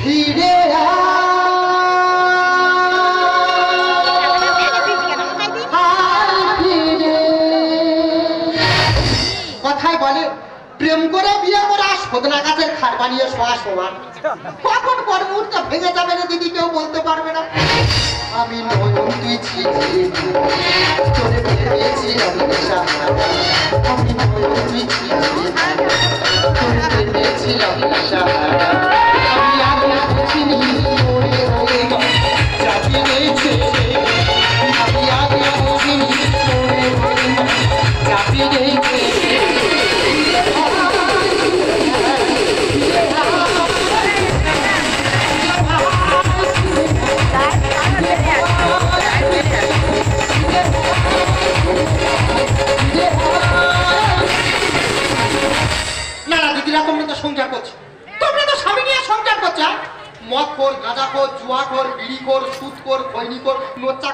ফিরে কথায় বলে, প্রেম করে বিয়ে করে সদনা গাছের খাট বানিয়ে শোয়া সমান কখন পর মুহূর্তে ভেঙে যাবে না দিদি, কেউ বলতে পারবে না। আমি নয়ন তুই ছিটিয়ে তোরে ভেবেছি আমি আমি নয়ন তুই ছিটিয়ে তোরে ভেবেছি আমি Seni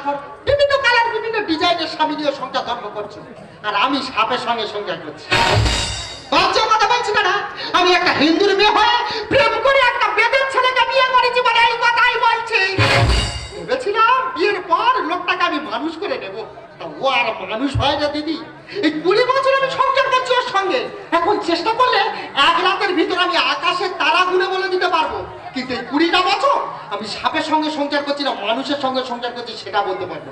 কর বিভিন্ন কালার, বিভিন্ন ডিজাইনের স্বামী নিয়ে সংসার ধর্ম করছ। আর আমি সাপের সঙ্গে সংসার করছি। আমি একটা হিন্দুর মেয়ে হয়ে প্রেম করে একটা বেদের ছেলেকে বিয়ে করেছি বলে এই কথাই বলছি। ভেবেছিলাম বিয়ের পর লোকটাকে আমি মানুষ করে নেব। তা ও আর মানুষ হয় না, দিদি। এই কুড়ি বছর আমি সংসার করছি ওর সঙ্গে। এখন চেষ্টা করলে এক রাতের ভিতর আমি আকাশের তারা গুনে বলে দিতে পারব। কিন্তু এই কুড়িটা বছর আমি সাপের সঙ্গে সংসার করছি না, মানুষের সঙ্গে সংসার করছি সেটা বলতে পারব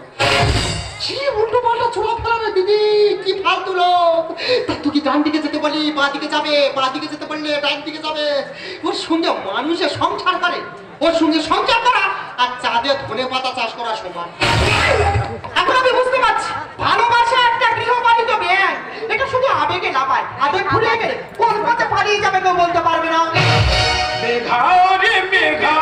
পাল্টা রে দিদি, কি ফালতু লোক। তুই কি ডান দিকে যেতে দিকে যাবে দিকে যেতে ডান দিকে যাবে? ওর মানুষের সংসার করে, ওর সঙ্গে সংসার করা আর চাঁদে ধনে পাতা চাষ করা সমান এখন আমি বুঝতে পারছি। ভালোবাসা একটা গৃহপালিত ব্যাং এটা শুধু আবেগে লাভায় আবেগ ভুলে গেলে কোন পথে পালিয়ে যাবে কেউ বলতে পারবে না। মেঘা রে মেঘা।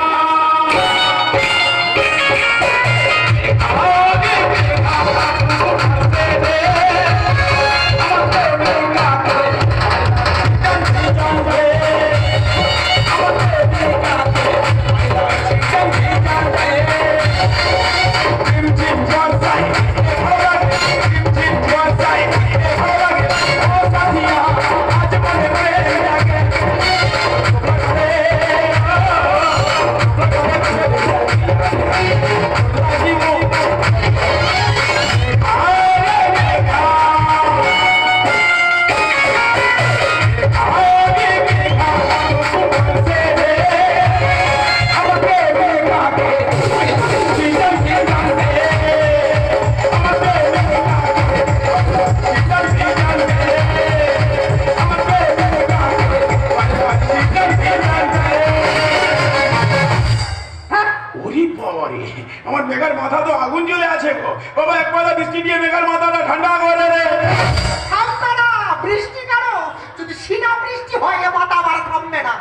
দিয়ে মেঘার মাথাটা ঠান্ডা করে রে। থামবে না বৃষ্টি কেন? যদি সিনা বৃষ্টি হয় এ মাথা আবার থামবে না।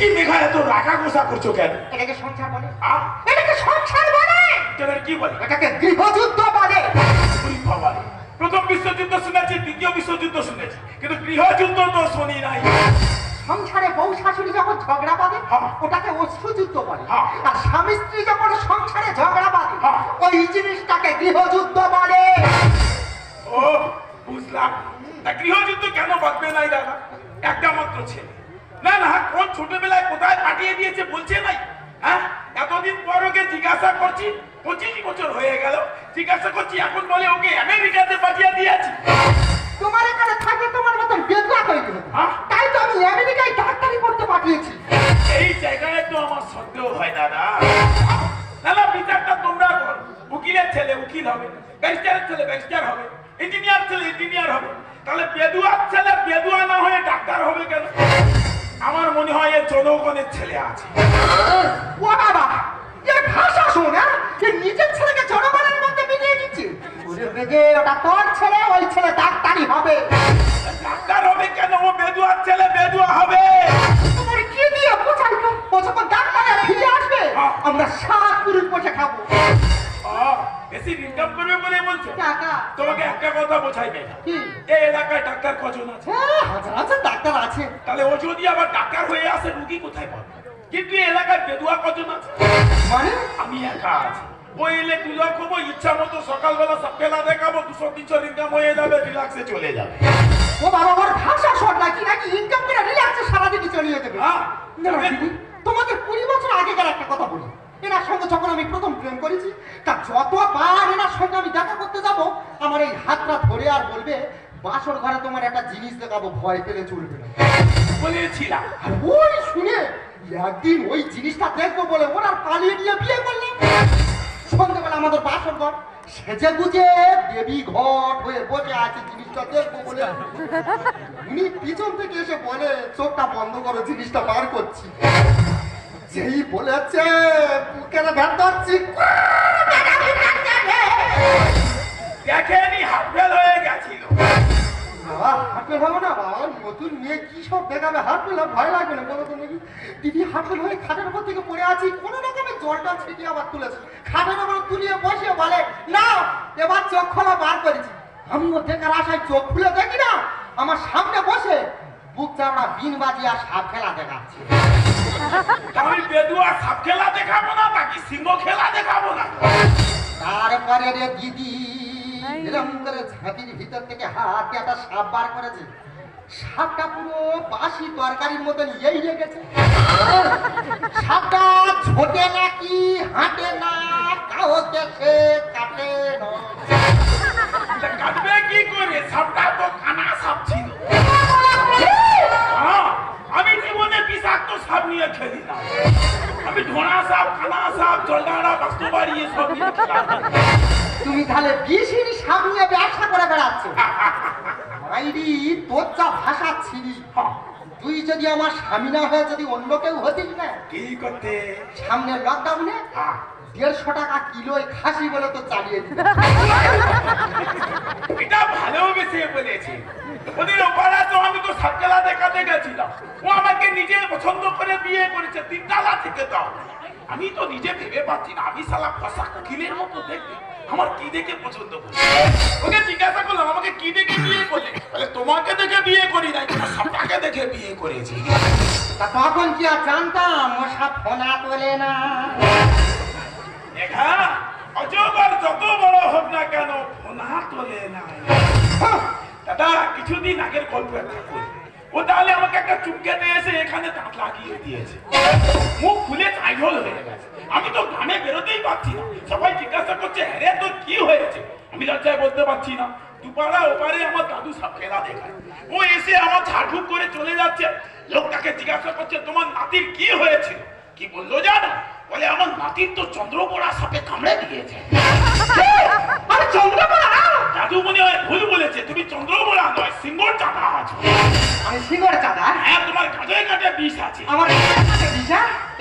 কি মেঘা এত রাখা গোসা করছ কেন? এটাকে সংসার বলে। আ? এটাকে সংসার বলে। তোদের কি বলে? এটাকে গৃহযুদ্ধ বলে। বাবা প্রথম বিশ্বযুদ্ধ শুনেছি দ্বিতীয় বিশ্বযুদ্ধ শুনেছি কিন্তু গৃহযুদ্ধ তো শুনি নাই। সংসারে বউ শাশুড়ি যখন ঝগড়া বাঁধে হ্যাঁ। ওটাকে অশ্রুযুদ্ধ বলে। হ্যাঁ। আর স্বামী স্ত্রী যখন সংসারে ঝগড়া বাঁধে হ্যাঁ। ওই জিনিসটাকে গৃহযুদ্ধ বলে। ও বুঝলাম। তা গৃহযুদ্ধ কেন বাঁধবে নাই দাদা? একটা মাত্র ছেলে। না না কোন ছোটবেলায় কোথায় পাঠিয়ে দিয়েছে বলছে নাই? হ্যাঁ? এতদিন পর ওকে জিজ্ঞাসা করছি পঁচিশ বছর হয়ে গেল। জিজ্ঞাসা করছি এখন বলে ওকে আমেরিকাতে পাঠিয়ে দিয়েছি। হাজার হাজার ডাক্তার আছে। তাহলে ও যদি আবার ডাক্তার হয়ে আসে রুগী কোথায় পাবে? কিন্তু এলাকায় বেদুয়া কজন আছে? মানে? আমি একা আছি। ওই এলে দু লাখ হব ইচ্ছা মতো সকালবেলা সব খেলা দেখাবো দুশো তিনশো ইনকাম হয়ে যাবে রিল্যাক্সে চলে যাবে। ও বাবা আমার ভাষা শোন নাকি নাকি ইনকাম করে রিল্যাক্সে সারাদিনই চলিয়ে দেবে? হ্যাঁ, যাবে। তোমাদের কুড়ি বছর আগেকার একটা কথা বলি। এনার সঙ্গে যখন আমি প্রথম প্রেম করেছি তা যতবার এনার সঙ্গে আমি দেখা করতে যাব আমার এই হাতটা ধরে আর বলবে বাসর ঘরে তোমার একটা জিনিস দেখাবো ভয় পেলে চলবে না। বলেছিলাম। আর ওই শুনে একদিন ওই জিনিসটা দেখব বলে ওরা পালিয়ে নিয়ে বিয়ে করলাম সন্ধ্যেবেলা আমাদের বাসর ঘর সেজে গুজে দেবী ঘট হয়ে বসে আছে জিনিসটা দেখব বলে। উনি পিছন থেকে এসে বলে চোখটা বন্ধ করো জিনিসটা বার করছি। যেই বলেছে বুকের ভেদ ধরছি দেখেনি হাফ ফেল হয়ে বাবা হবে না? বাবা নতুন মেয়ে কি সব দেখাবে হাটফেল হবে ভয় লাগবে না? বলো তো নাকি দিদি হাটফেল হয়ে খাটের উপর থেকে পড়ে আছি। কোনো রকমের জলটা ছিটিয়ে আবার তুলেছে। খাটের উপর তুলিয়ে বসিয়ে বলে না এবার চোখ খোলা বার করেছি। আমি দেখার আশায় চোখ খুলে দেখি না। আমার সামনে বসে বুক চামড়া বিন বাজি আর সাপ খেলা দেখাচ্ছে। আমি বেদুয়া সাপ খেলা দেখাবো না বাকি সিংহ খেলা দেখাবো না। তারপরে রে দিদি এরকম করে ঝাঁপির ভিতর থেকে হাত একটা সাপ বার করেছে। সাপটা পুরো বাসি তরকারির মতন এই লেগেছে তুই যদি আমার স্বামী না হয়ে যদি অন্য কেউ হতিস না? কি করতে? সামনে লকডাউনে দেড়শো টাকা কিলো খাসি বলে তো চালিয়ে এটা ভালোবেসে বলেছে। ওদের ওপারা তো আমি তো সাতকালা দেখাতে গেছিলাম। ও আমাকে নিজে পছন্দ করে বিয়ে করেছে তিনটালা থেকে দাও। আমি তো নিজে ভেবে পাচ্ছি না। আমি সালা ফসা কোকিলের মতো দেখতে। আমার কি দেখে পছন্দ করি? ওকে জিজ্ঞাসা করলাম আমাকে কি দেখে বিয়ে করলে বলে তোমাকে দেখে বিয়ে করি নাই সাপটাকে দেখে বিয়ে করেছি। তা তখন কি আর জানতাম? মশা ফোনা তোলে না। দেখা অজগর যত বড় হোক না কেন ফোনা তোলে না। দাদা কিছুদিন আগের গল্প একটা করি ও তাহলে আমাকে একটা চুপকে নিয়ে এসে এখানে দাঁত লাগিয়ে দিয়েছে। মুখ খুলে চাইহল হয়ে গেছে। আমি তো গ্রামে বেরোতেই পারছি না। সবাই জিজ্ঞাসা করছে হ্যাঁ তোর কি হয়েছে? আমি লজ্জায় বলতে পারছি না। দুপাড়া ওপারে আমার দাদু খেলা দেখায়। ও এসে আমার ঝাড়ফুঁক করে চলে যাচ্ছে। লোকটাকে জিজ্ঞাসা করছে, তোমার নাতির কি হয়েছিল কি বলল জানো? বলে, আমার নাতির তো চন্দ্রপোড়া সাপে কামড়ে দিয়েছে। আছে। আমার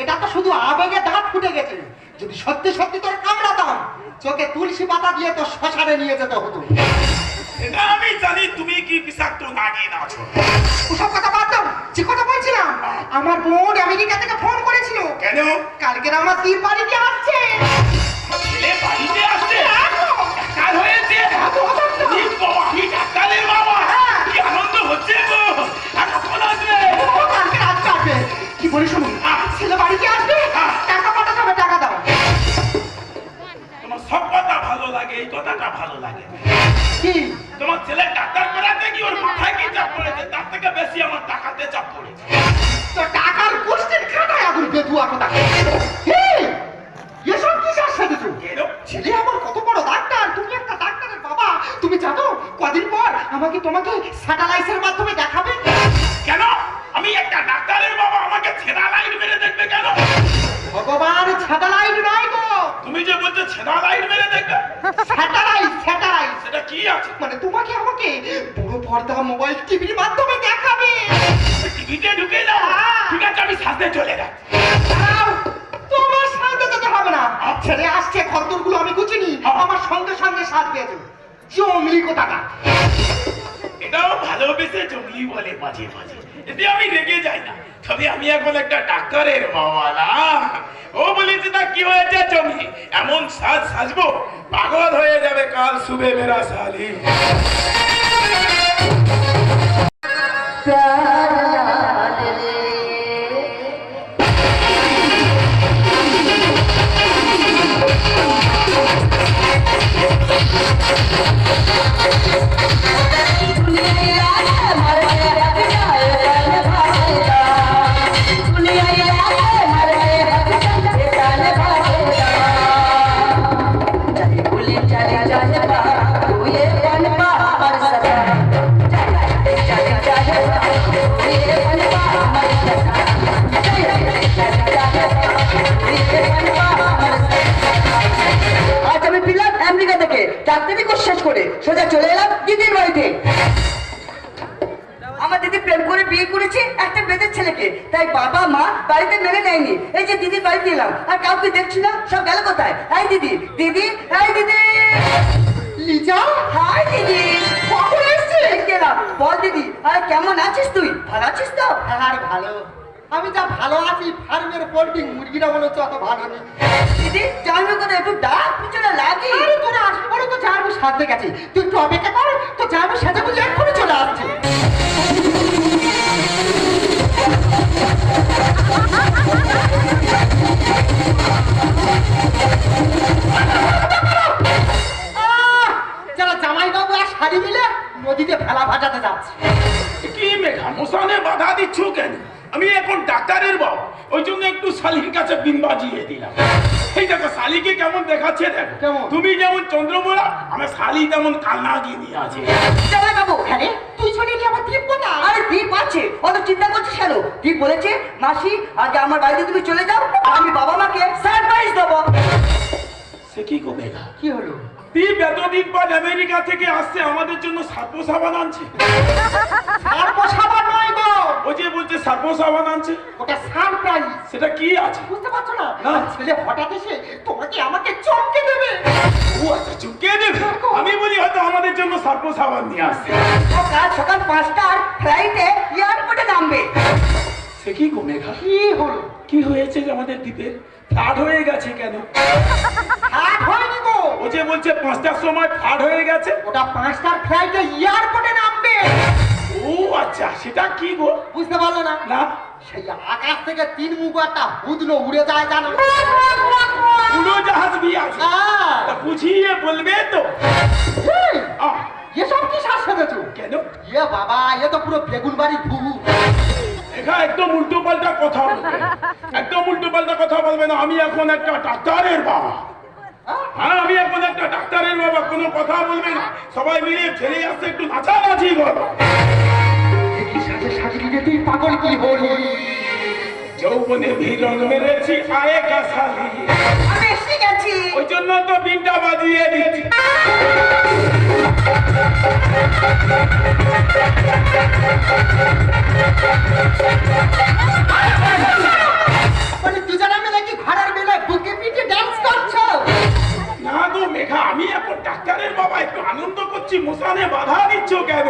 এটা তো শুধু আবেগে দাঁত ফুটে গেছে। যদি সত্যি সত্যি তোর কামড়াতাম চোখে তুলসী পাতা দিয়ে তো শ্মশানে নিয়ে যেতে হতো। এটা আমি জানি তুমি কি বিষাক্ত নাগিন আছো। ওসব কথা বাদ দাও। যে কথা বলছিলাম আমার বোন আমেরিকা থেকে ফোন করেছিল। কেন? কালকের আমার তিন বাড়িতে আসছে। বাড়িতে আসছে? ডাক্তার হয়েছে এই বলি শুনুন। ছেলে বাড়িতে আসবে? টাকা পাঠাতে হবে টাকা দাও। তোমার সব কথা ভালো লাগে এই কথাটা ভালো লাগে। কি? তোমার ছেলে ডাক্তার করাতে কি ওর মাথায় কি চাপ পড়েছে? তার থেকে বেশি আমার টাকাতে চাপ পড়েছে। তো টাকার কোশ্চেন খাটায় আগুন বেদুয়া কথা? হে এসব কি সেজেছো? ছেলে আমার কত বড় ডাক্তার। তুমি একটা ডাক্তারের বাবা। তুমি জানো কদিন পর আমাকে তোমাকে স্যাটেলাইটের মাধ্যমে দেখাবে। কেন? আমি একটা ডাক্তারের বাবা আমাকে ছেঁড়া লাইট মেরে দেখবে কেন? ভগবান স্যাটেলাইট নয় গো। তুমি যে বলছো ছেঁড়া লাইট মেরে দেখবে? স্যাটেলাইট স্যাটেলাইট সেটা কি আছে? মানে তোমাকে আমাকে বড় পর্দা মোবাইল টিভির মাধ্যমে দেখাবে। টিভিতে ঢুকে যাও। ঠিক আছে আমি সাথে চলে যাচ্ছি। তোমার সাথে যেতে হবে না। ছেলে আসছে খদ্দরগুলো আমি গুছিনি আমার সঙ্গে সঙ্গে সাথ দিয়েছে জঙ্গলি কোথাকা এটাও ভালোবেসে জঙ্গলি বলে মাঝে মাঝে এতে আমি রেগে যাই না তবে আমি এখন একটা ডাক্তারের বাবালা ও বলেছে তা কি হয়েছে জমি এমন সাজ সাজবো পাগল হয়ে যাবে কাল সুবে মেরা সালি সোজা চলে এলাম দিদির বাড়িতে। আমার দিদি প্রেম করে বিয়ে করেছে একটা বেদের ছেলেকে। তাই বাবা মা বাড়িতে মেনে নেয়নি। এই যে দিদির বাড়িতে এলাম আর কাউকে দেখছি না সব গেল কোথায়? এই দিদি দিদি এই দিদি। লিজা? হাই দিদি কখন এসছিস? বল দিদি আর কেমন আছিস তুই? ভালো আছিস তো? আর ভালো। আমি যা ভালো আছি ফার্মের পোল্ট্রি মুরগিটা মনে হচ্ছে অত ভালো। নেই দিদি জানবে কোনো একটু ডাক পিছনে লাগি আরে তোরা আসবি। বলে তো যাব সাথে গেছি। তুই একটু অপেক্ষা কর তো যাব সাথে বুঝে এক্ষুনি চলে আসছে। কেমন দেখাচ্ছে দেখো। কেমন? তুমি যেমন চন্দ্রমোড়া আমার শালি তেমন কান্না গিয়ে আছে। জামাই বাবু হ্যাঁ তুই শুনিনি আমার আরে দীপ আছে অত চিন্তা করছিস কেন? দীপ বলেছে মাসি আজ আমার বাড়িতে তুমি চলে যাও আমি বাবা মাকে সারপ্রাইজ দেবো। সে কি মেঘা কি হলো? দীপ এতদিন পর আমেরিকা থেকে আসছে আমাদের জন্য সার্পো সাবান আনছে। সাবান নয় গো। ও যে বলছে সার্পো সাবান আনছে। ওটা সারপ্রাইজ সেটা কি আছে? বুঝতে পারছ না? না। ছেলে হঠাৎ এসে তোমাকে আমাকে চমকে দেবে? ও আচ্ছা চুপকে দেবে? আমি বলি হয়তো আমাদের জন্য সার্পো সাবান নিয়ে আসছে। ও কাল সকাল পাঁচটার ফ্লাইটে এয়ারপোর্টে নামবে। সে কি গো মেঘা? কি হলো? কি হয়েছে যে আমাদের দ্বীপের ফ্লাড হয়ে গেছে কেন? হাট হয়নি গো। ও যে বলছে পাঁচটার সময় ফ্লাড হয়ে গেছে? ওটা পাঁচটার ফ্লাইটে এয়ারপোর্টে নামবে। ও আচ্ছা সেটা কি গো? বুঝতে পারল না। না? সেই আকাশ থেকে তিন মুখ একটা হুদলো উড়ে যায় জানো? উড়ো জাহাজ বি আছে। তা বুঝিয়ে বলবে তো। এসব কি শ্বাস ফেলেছো? কেন? ইয়ে বাবা এ তো পুরো বেগুন বাড়ি ভু এখা একদম উল্টো পাল্টা কথা বলবে। একদম উল্টো পাল্টা কথা বলবে না আমি এখন একটা ডাক্তারের বাবা। হ্যাঁ আমি এখন একটা ডাক্তারের বাবা কোনো কথা বলবে না। সবাই মিলে ফেলে আসছে একটু নাচানাচি করো। কি সাথে সাজিয়ে তুই পাগল কি হলি? যৌবনে ভিড়ন মেরেছি আয়ে কাছালি আমি এসে গেছি। ওই জন্য তো বিনটা বাজিয়ে দিচ্ছি। মানে দুজনে মিলে কি ঘরের মিলে বুকে পিঠে ডান্স করছ? না গো মেঘা, আমি এখন ডাক্তারের বাবা, একটু আনন্দ করছি মশানে বাধা দিচ্ছ কেন?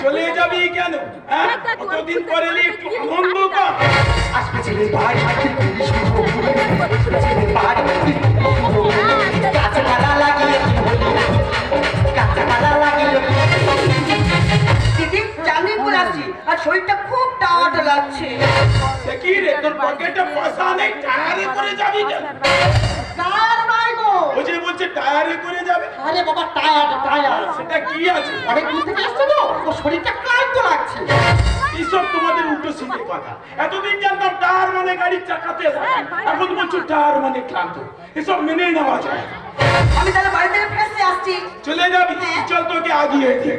চলি যাবি কেন? হ্যাঁ? কতদিন পরে এলি একটু আনন্দ কর। আসবে ছেলে ভাই ছেলে ভাই আর শরীরটা খুব টাওয়াট লাগছে। কি রে তোর পকেটে পয়সা নেই টায়ারে করে যাবি কার নাই গো। ও যে বলছে টায়ারে করে যাবে? আরে বাবা টায়ার্ড টায়ার্ড সেটা কি আছে? অনেক দূর থেকে আসছে তো? ও শরীরটা ক্লান্ত লাগছে। এইসব তোমাদের উল্টো সিধে কথা? এতদিন জানতাম টায়ার মানে গাড়ির চাকাতে যায়। এখন বলছো টায়ার। মানে ক্লান্ত। এসব মেনে নেওয়া যায়। আমি তাহলে বাড়ি থেকে ফেসে আসছি। চলে যাবি। চল তোকে আগিয়ে দিয়ে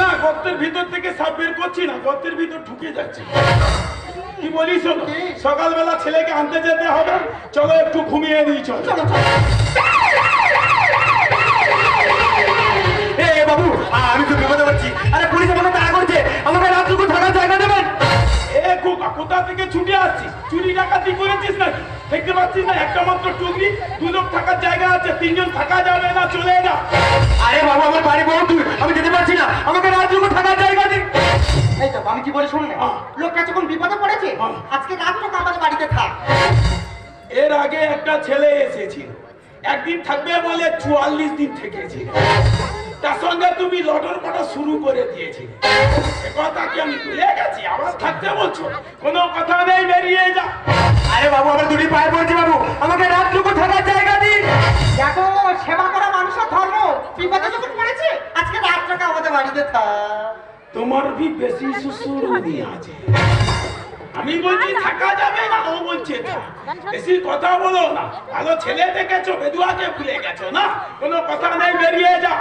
না গর্তের ভিতর থেকে সাপ বের করছি না গর্তের ভিতর ঢুকে যাচ্ছে। কি বলিস সকালবেলা ছেলেকে আনতে যেতে হবে। চলো একটু ঘুমিয়ে নিই চলো। এ কোথা থেকে ছুটে আসছিস? চুরি ডাকাতি করেছিস নাকি? দেখতে পাচ্ছিস না একটা মাত্র টুকরি দু লোক থাকার জায়গা আছে তিনজন থাকা যাবে না চলে যা। আরে বাবু আমার বাড়ি বহু দূর আমি যেতে পারছি না। আমাকে রাতটুকু থাকার জায়গা দিন এই তো আমি কি বলি না? হ্যাঁ। লোকটা যখন বিপদে পড়েছে? হ্যাঁ। আজকে রাতটা আমাদের বাড়িতে থাক। এর আগে একটা ছেলে এসেছিল। একদিন থাকবে বলে চুয়াল্লিশ দিন থেকেছে তার সঙ্গে তুমি লটর পটা শুরু করে দিয়েছিলে। কথা কি আমি ভুলে গেছি? আবার থাকতে বলছো? কোনো কথা নেই বেরিয়ে যা। আরে বাবু আমার দুটি পায়ে পড়ছে বাবু। আমাকে রাতটুকু থাকার জায়গা দিন। দেখো সেবা করা মানুষের ধর্ম। বিপদে যখন পড়েছে আজকে রাতটা আমাদের বাড়িতে থাক। তোমার ভি বেশি শ্বশুর আছে। আমি বলছি থাকা যাবে না ও বলছে। বেশি কথা বলো না। ভালো ছেলে দেখেছ বেদুয়াকে ভুলে গেছো না? কোনো কথা নেই বেরিয়ে যা।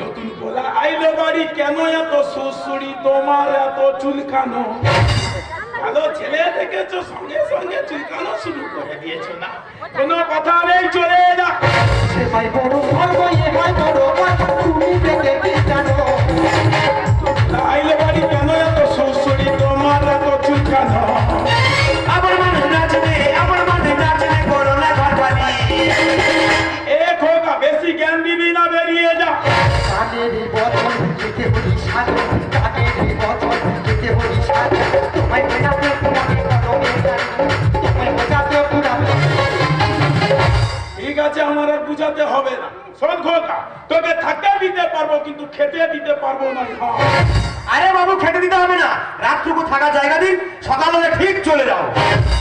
নতুন বলা আইলে বাড়ি কেন এত শ্বশুরি তোমার এত চুলকানো। ভালো ছেলে দেখেছ সঙ্গে সঙ্গে চুলকানো শুরু করে দিয়েছ না? কোনো কথা নেই চলে যা। সে ভাই বড় বুঝাতে হবে না। শোন খোকা তোকে থাকতে দিতে পারব কিন্তু খেতে দিতে পারব না। হ্যাঁ আরে বাবু খেতে দিতে হবে না। রাতটুকু থাকা জায়গা দিন সকাল হলে ঠিক চলে যাও।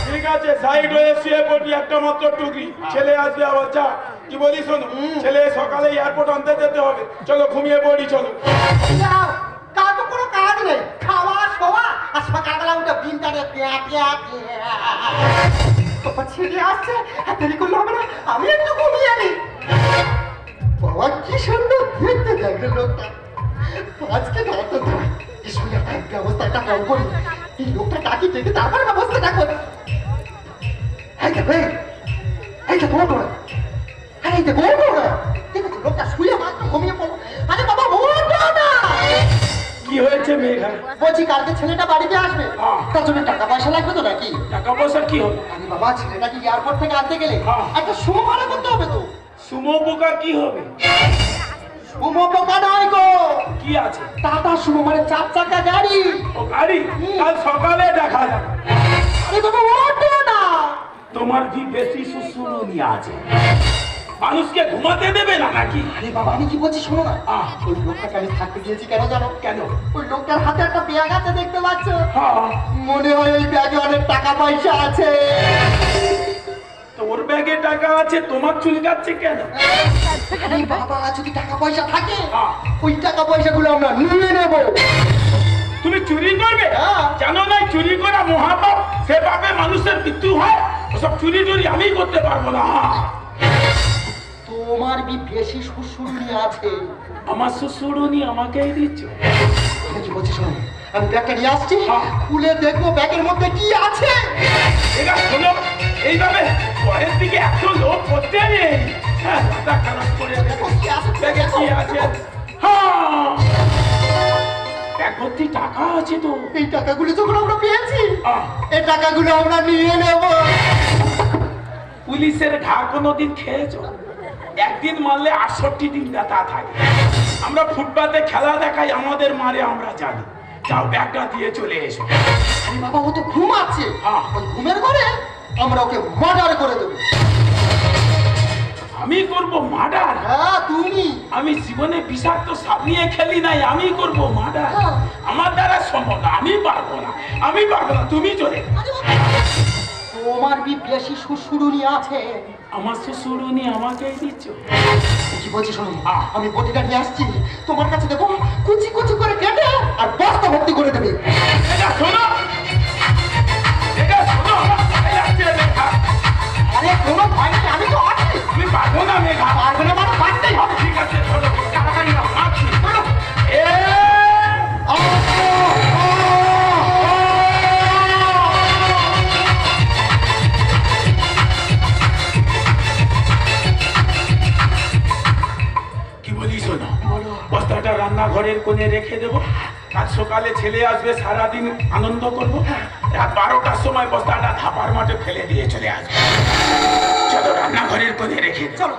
ঠিক আছে সাইড হয়ে শুয়ে পড়বি একটা মাত্র টুকরি। ছেলে আসবে আবার যা। কি বলি শোনো ছেলে সকালে এয়ারপোর্ট আনতে যেতে হবে। চলো ঘুমিয়ে পড়ি চলো। যাও কার তো কোনো কাজ নেই। খাওয়া শোয়া আর সকালবেলা উঠে বিনটারে পেয়া পেয়া তোমার ছেলে আসছে দেরি করলে হবে না। আমি একটু ঘুমিয়ে নি বাবা কি সুন্দর দেখতে লোকটা। আজকে রাত তো এই সুন্দর ব্যবস্থাটা কাম করি এই লোকটা ডাকি ডেকে তারপর ব্যবস্থাটা করি এই দেখো এই, আরে। লোকটা শুয়ে মাত্র ঘুমিয়ে পড়ল। আরে বাবা না কি হয়েছে মেঘা বলছি কালকে ছেলেটা বাড়িতে আসবে। হ্যাঁ। তার জন্য টাকা পয়সা লাগবে তো নাকি? টাকা পয়সা কি হবে? আরে বাবা ছেলেটাকে এয়ারপোর্ট থেকে আনতে গেলে হ্যাঁ। একটা সুমো ভাড়া করতে হবে তো। সুমো পোকা কি হবে? সুমো পোকা নয় গো। কি আছে? টাটা সুমো মানে চার চাকা গাড়ি। ও গাড়ি? কাল সকালে দেখা যাবে। আরে বাবা ওঠো না। তোমার কি বেশি সুসুরুনি আছে? মানুষকে ঘুমাতে দেবে না নাকি? আরে বাবা আমি কি বলছি শোনো না। আহ। ওই লোকটাকে আমি থাকতে দিয়েছি কেন জানো? কেন? ওই লোকটার হাতে একটা ব্যাগ আছে দেখতে পাচ্ছ? হ্যাঁ। মনে হয় ওই ব্যাগে অনেক টাকা পয়সা আছে। তোর ব্যাগে টাকা আছে তোমার চুল চুলকাচ্ছে কেন? বাবা যদি টাকা পয়সা থাকে? হ্যাঁ। ওই টাকা পয়সাগুলো আমরা নিয়ে নেব। তুমি চুরি করবে? হ্যাঁ। জানো না চুরি করা মহাপাপ? সে পাপে মানুষের মৃত্যু হয়। ওসব চুরি টুরি আমি করতে পারব না। তোমার বি বেশি শ্বশুরি আছে? আমার শ্বশুরুনি আমাকেই দিচ্ছ। আমি কি বলছি শোনো? আমি ব্যাগটা নিয়ে আসছি। হ্যাঁ। খুলে দেখব ব্যাগের মধ্যে কি আছে। এটা শোনো এইভাবে পরের দিকে এত লোক করতে নেই। হ্যাঁ মাথা খারাপ করে কি ব্যাগে কি আছে? হ্যাঁ। টাকা আছে তো। এই টাকাগুলো যখন আমরা পেয়েছি এই টাকাগুলো আমরা নিয়ে নেব। পুলিশের ঘা কোনোদিন খেয়েছো? একদিন মারলে আটষট্টি দিন ব্যথা থাকে। আমরা ফুটপাতে খেলা দেখাই আমাদের মারে আমরা জানি। যাও ব্যাগটা দিয়ে চলে এসো। বাবা ও তো ঘুম আছে। ঘুমের ঘরে আমরা ওকে মার্ডার করে দেবো। আমি করব মার্ডার হ্যাঁ তুমি। আমি জীবনে বিষাক্ত সাপ নিয়ে খেলি নাই আমি করব মার্ডার হ্যাঁ। আমার দ্বারা সম্ভব না আমি পারব না আমি পারব না তুমি চলে তোমার বি বেশি শ্বশুরুনি আছে। আমার শ্বশুরুনি আমাকেই দিচ্ছ। কি বলছি শোনো? আহ। আমি বটিটা নিয়ে আসছি। তোমার কাছে দেবো কুচি কুচি করে কেটে আর বস্তা ভর্তি করে দেবে। এটা শোনো আরে কোনো ভয় নেই আমি তো আছি। আমি পারব না মেঘা পারবে না মানে পারতেই হবে। ঠিক আছে চলো তাড়াতাড়ি নাও, চলো। এ কি বলি? শোনো বস্তাটা রান্নাঘরের কোণে রেখে দেবো। কাল সকালে ছেলে আসবে সারাদিন আনন্দ করব। রাত বারোটার সময় বস্তাটা ধাপার মাঠে ফেলে দিয়ে চলে আসবে। চলো রান্নাঘরের কোণে রেখে চলো।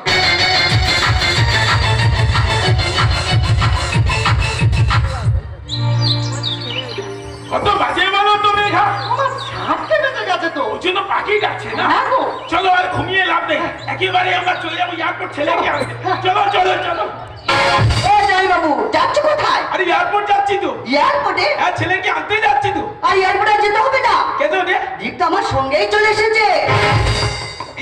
কত বাজে বলো তো মেঘা আমার সাতকে গেছে তো। ওর জন্য পাখি যাচ্ছে না। হ্যাঁ চলো আর ঘুমিয়ে লাভ নেই। একেবারে আমরা চলে যাব এয়ারপোর্ট ছেলেকে আনতে। চলো চলো চলো। এই বাবু যাচ্ছ কোথায়? আরে এয়ারপোর্ট যাচ্ছি তো। এয়ারপোর্টে হ্যাঁ ছেলেকে আনতে যাচ্ছি তো। আর এয়ারপোর্টে যেতে হবে না। কেন রে? দীপ তো আমার সঙ্গেই চলে এসেছে।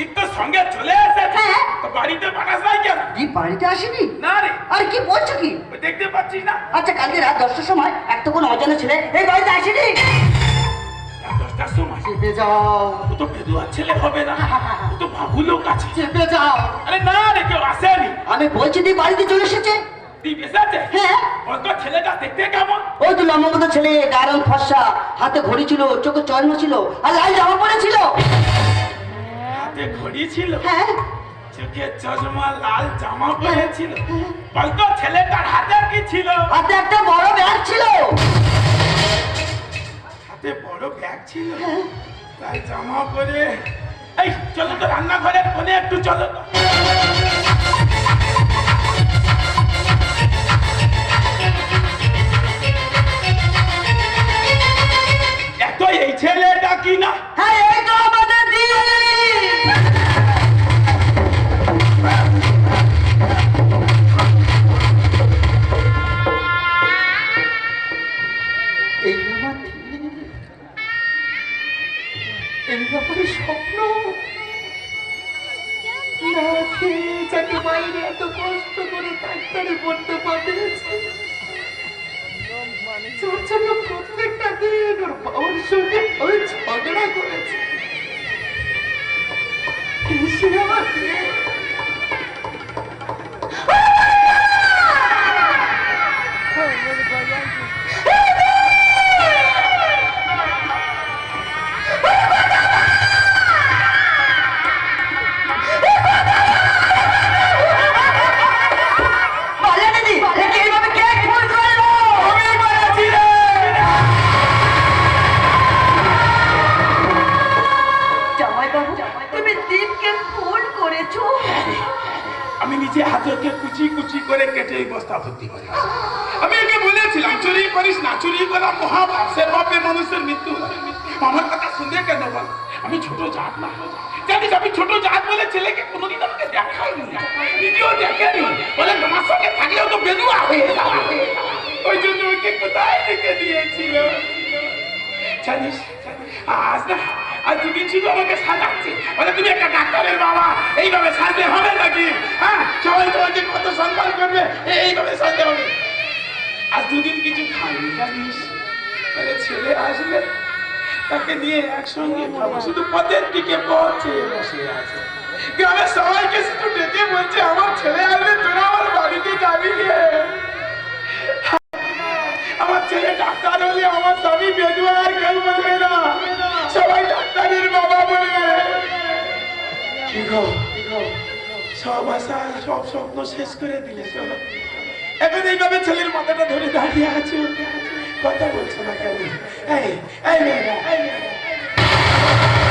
ঈদ তো সঙ্গে চলে এসেছে? হ্যাঁ। তো বাড়িতে পাঠাস নাই কেন? দি বাড়িতে আসেনি? না রে। আর কি বলছো কি? দেখতে পাচ্ছিস না? আচ্ছা কালকে রাত দশটার সময় একটা কোনো অজানা ছেলে এই বাড়িতে আসেনি? দশটার সময়? চেপে যাও। ও তো ছেলে হবে না। ও তো বাবু লোক আছে। চেপে যাও। আরে না রে কেউ আসেনি। আমি বলছি দি বাড়িতে চলে এসেছে। তুই হ্যাঁ। অত ছেলেটা দেখতে কেমন? ওই তো লম্বা ছেলে গারম ফর্সা হাতে ঘড়ি ছিল চোখে চয়ন ছিল আর লাল জামা পরেছিল। হাতে ঘড়ি ছিল। হ্যাঁ। চোখে চশমা লাল জামা পরেছিল। বলতো ছেলেটার হাতে কি ছিল? হাতে একটা বড় ব্যাগ ছিল। হাতে বড় ব্যাগ ছিল। লাল জামা পরে এই চলো তো রান্নাঘরের কোণে একটু চলো তো। এত এই ছেলেটা কি না? হ্যাঁ এই তো ভর্তি করি। আমি একে বলেছিলাম, চুরি করিস না, চুরি করা মহাপাপ, সে পাপে মানুষের মৃত্যু আমার কথা শুনে কেন বল? আমি ছোট জাত না। জানিস, আমি ছোট জাত বলে ছেলেকে কোনোদিন আমাকে দেখাইনি নিজেও দেখেনি। বলে তোমার সঙ্গে থাকলেও তো বেদুয়া হয়ে যাবে। ওই জন্য ওকে কোথায় রেখে দিয়েছিল? জানিস, আজ না, আজ দুদিন শুধু আমাকে সাজাচ্ছে। বলে, তুমি একটা ডাক্তারের বাবা, এইভাবে সাজলে হবে নাকি? হ্যাঁ? সবাই তোমাকে কত সম্মান করবে? এইভাবে সাজতে হবে। আর দুদিন কিছু খাইনি, জানিস? বলে ছেলে আসলে তাকে নিয়ে একসঙ্গে খাব। শুধু পথের দিকে পথে বসে আছে। গ্রামের সবাইকে শুধু ডেকে বলছে, আমার ছেলে আসলে তোরা আমার বাড়িতে যাবি রে আমার ছেলে ডাক্তার হলে আমার স্বামী বেদুয়া আর কেউ বলবে না। সবাই ডাক্তারের বাবা বলবে। কি গো? সব আশা সব স্বপ্ন শেষ করে দিলে, চলো। এখন এইভাবে ছেলের মাথাটা ধরে দাঁড়িয়ে আছে? কথা বলছো না কেমন এই এই মেয়েরা এই মেয়েরা।